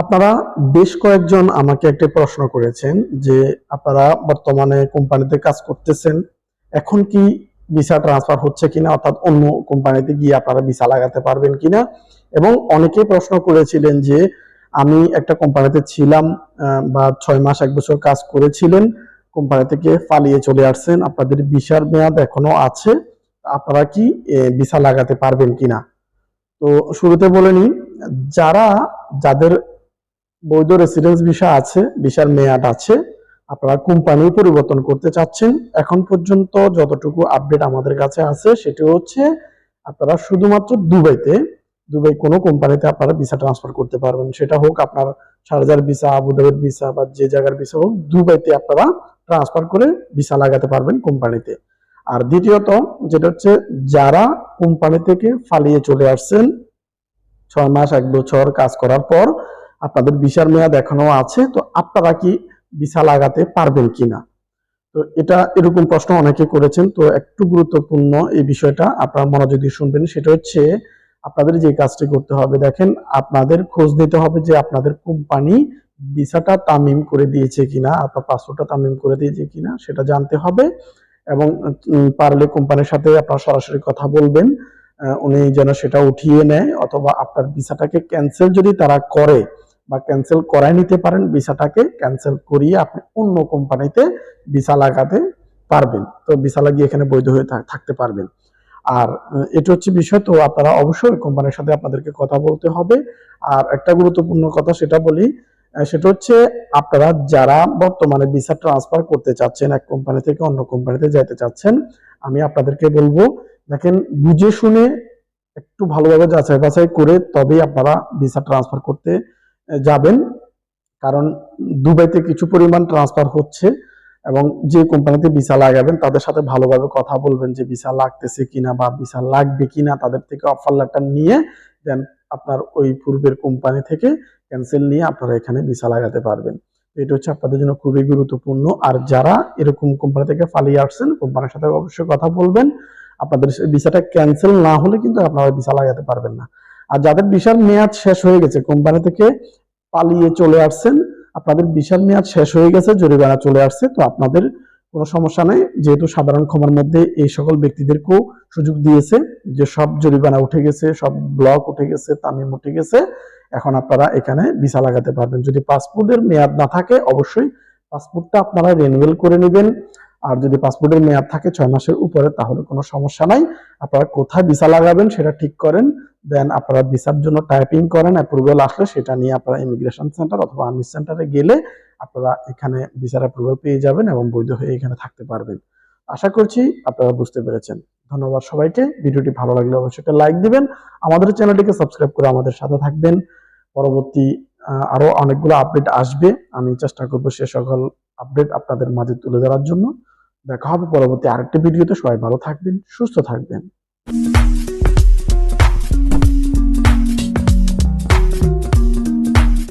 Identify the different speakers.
Speaker 1: আপনারা বেশ কয়েকজন আমাকে একটা প্রশ্ন করেছেন যে আপনারা বর্তমানে কোম্পানিতে কাজ করতেছেন, এখন কি ভিসা ট্রান্সফার হচ্ছে কিনা, অর্থাৎ অন্য কোম্পানিতে গিয়ে আপনারা ভিসা লাগাতে পারবেন কিনা? এবং অনেকেই প্রশ্ন করেছিলেন যে আমি একটা কোম্পানিতে ছিলাম বা ছয় মাস, এক বছর কাজ করেছিলেন, কোম্পানি থেকে পালিয়ে চলে আসছেন, আপনাদের ভিসার মেয়াদ এখনও আছে, আপনারা কি ভিসা লাগাতে পারবেন কিনা? তো শুরুতে বলে যারা, যাদের বৈধ রেসিডেন্স ভিসা আছে ভিসার মেয়াদ আছে, আপনারা কোম্পানি পরিবর্তন করতে চাচ্ছেন, এখন পর্যন্ত যতটুকু আপডেট আমাদের কাছে আছে সেটি হচ্ছে আপনারা শুধুমাত্র দুবাইতে, দুবাই কোনো কোম্পানিতে আপনারা ভিসা ট্রান্সফার করতে পারবেন। সেটা হোক আপনার শারজার ভিসা আবুধাবির ভিসা বা যে জায়গার ভিসা হোক, দুবাইতে আপনারা ট্রান্সফার করে ভিসা লাগাতে পারবেন কোম্পানিতে আর দ্বিতীয়ত যেটা হচ্ছে যারা কোম্পানি থেকে ফালিয়ে চলে আসছেন, ছয় মাস, এক বছর কাজ করার পর আপনাদের ভিসার মেয়াদ এখনও আছে, তো আপনারা কি ভিসা লাগাতে পারবেন কিনা? তো এটা এরকম প্রশ্ন অনেকে করেছেন, তো একটু গুরুত্বপূর্ণ এই বিষয়টা আপনারা মনোযোগ দিয়ে শুনবেন। সেটা হচ্ছে আপনাদের যে কাজটি করতে হবে, দেখেন আপনাদের খোঁজ নিতে হবে যে আপনাদের কোম্পানি ভিসাটা তামিম করে দিয়েছে কিনা আপনার পাসপোর্টটা তামিম করে দিয়েছে কিনা, সেটা জানতে হবে এবং পারলে কোম্পানির সাথে আপনার সরাসরি কথা বলবেন। উনি যেন সেটা উঠিয়ে নেয়, অথবা আপনার ভিসাটাকে ক্যান্সেল যদি তারা করে বা ক্যান্সেল করাই নিতে পারেন, ভিসাটাকে ক্যান্সেল করিয়ে আপনি অন্য কোম্পানিতে ভিসা লাগাতে পারবেন। তো ভিসা লাগিয়ে এখানে বৈধ হয়ে থাকতে পারবেন। আর এটা হচ্ছে বিষয়, তো আপনারা অবশ্যই কোম্পানির সাথে আপনাদেরকে কথা বলতে হবে। আর একটা গুরুত্বপূর্ণ কথা সেটা বলি সেটা হচ্ছে আপনারা যারা বর্তমানে ভিসা ট্রান্সফার করতে চাচ্ছেন, এক কোম্পানি থেকে অন্য কোম্পানিতে যেতে চাচ্ছেন, আমি আপনাদেরকে বলব, দেখেন, বুঝে শুনে একটু ভালোভাবে যাচাই বাছাই করে তবেই আপনারা ভিসা ট্রান্সফার করতে যাবেন, কারণ দুবাইতে কিছু পরিমাণ ট্রান্সফার হচ্ছে এবং যে কোম্পানিতে ভিসা লাগাবেন তাদের সাথে ভালোভাবে কথা বলবেন যে ভিসা লাগতেছে কিনা বা ভিসা লাগবে কিনা তাদের থেকে অফার লেটার নিয়ে দেন আপনার ওই পূর্বের কোম্পানি থেকে ক্যান্সেল নিয়ে আপনারা এখানে ভিসা লাগাতে পারবেন। এটা হচ্ছে আপনাদের জন্য খুবই গুরুত্বপূর্ণ। আর যারা এরকম কোম্পানি থেকে পালিয়ে আসছেন, কোম্পানির সাথে অবশ্যই কথা বলবেন। আপনাদের ভিসাটা ক্যান্সেল না হলে কিন্তু আপনারা ভিসা লাগাতে পারবেন না। আর যাদের বিশাল মেয়াদ শেষ হয়ে গেছে, কোম্পানি থেকে পালিয়ে চলে আসছেন, আপনাদের বিশাল মেয়াদ শেষ হয়ে গেছে, জরিমানা চলে আসছে, তো আপনাদের কোনো সমস্যা নেই। যেহেতু সাধারণ ক্ষমার মধ্যে এই সকল ব্যক্তিদেরকেও সুযোগ দিয়েছে, যে সব জরিমানা উঠে গেছে, সব ব্লক উঠে গেছে, তামিম উঠে গেছে, এখন আপনারা এখানে ভিসা লাগাতে পারবেন। যদি পাসপোর্টের মেয়াদ না থাকে, অবশ্যই পাসপোর্টটা আপনারা রিনিউয়াল করে নেবেন। আর যদি পাসপোর্টের মেয়াদ থাকে ছয় মাসের উপরে, তাহলে কোনো সমস্যা নাই। আপনারা কোথায় ভিসা লাগাবেন সেটা ঠিক করেন। দেন আপনারা ভিসার জন্য টাইপিং করেন অ্যাপ্রুভাল আসলে সেটা নিয়ে আপনারা ইমিগ্রেশন সেন্টার অথবা আর্মি সেন্টারে গেলে আপনারা এখানে ভিসার অ্যাপ্রুভাল পেয়ে যাবেন এবং বৈধ হয়ে এখানে থাকতে পারবেন। আশা করছি আপনারা বুঝতে পেরেছেন। ধন্যবাদ সবাইকে। ভিডিওটি ভালো লাগলে অবশ্যই একটা লাইক দিবেন। আমাদের চ্যানেলটিকে সাবস্ক্রাইব করে আমাদের সাথে থাকবেন। পরবর্তী আরও অনেকগুলো আপডেট আসবে। আমি চেষ্টা করব সে সকল আপডেট আপনাদের মাঝে তুলে ধরার জন্য। দেখা হবে পরবর্তী আরেকটি ভিডিওতে। সবাই ভালো থাকবেন সুস্থ থাকবেন।